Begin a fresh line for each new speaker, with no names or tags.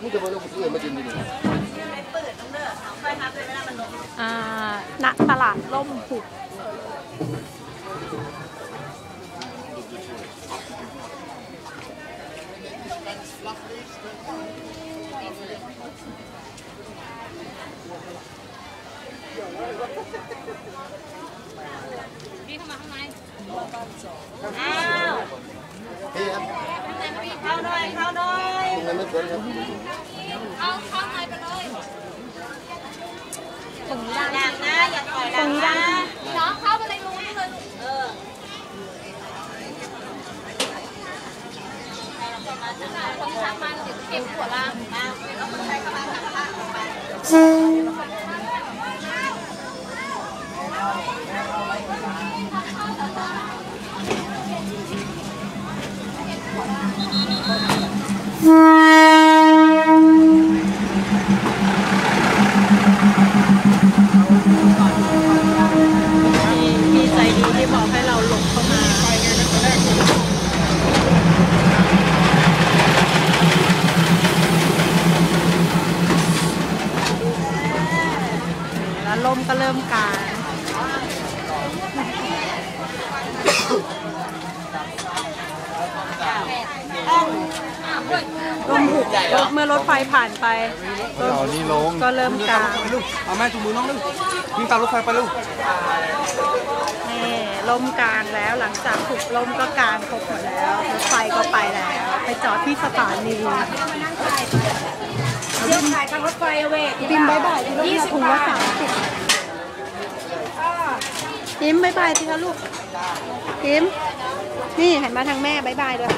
มึงจะมาลงเพื่อนมากินดิ
อ่าณตลาดล่มหุบ
อ้าว
เฮ้ยครับ
เข้าหน่อยเข้าหน่อย
ตรง นั้นไม่สวยครับ
ตรงนี้ได้
อยากนะอยากปล่อยหลังนะ
น้องเข้าไปเลยรู้นี่เลย
เออ
ต้องชักมันเดี๋ยวเก็บหัวล่าง
มาเอาคนไทยเข้ามาทางข้างไป
มี ล้วลมก็เริ่มกลางลมหุบรถเมื่อรถไฟผ่านไปรถ
เอานี่ลง
ก็เริ่มกลาง
ไปลูกเอาแม่จูงมือน้องลูกวิ่งตามรถไฟไปลูก
นี่ลมกลางแล้วหลังจากหุบลมก็กลางครบหมดแล้วรถไฟก็ไปแล้ว ไปจอดที่สถานี
เที่ยวขายทางรถไฟเวท
บิมบายบายที่ลูกนะถุงละสามสิบปิมบายบายที่คะลูกปิมนี่หันมาทางแม่บายบายด้วย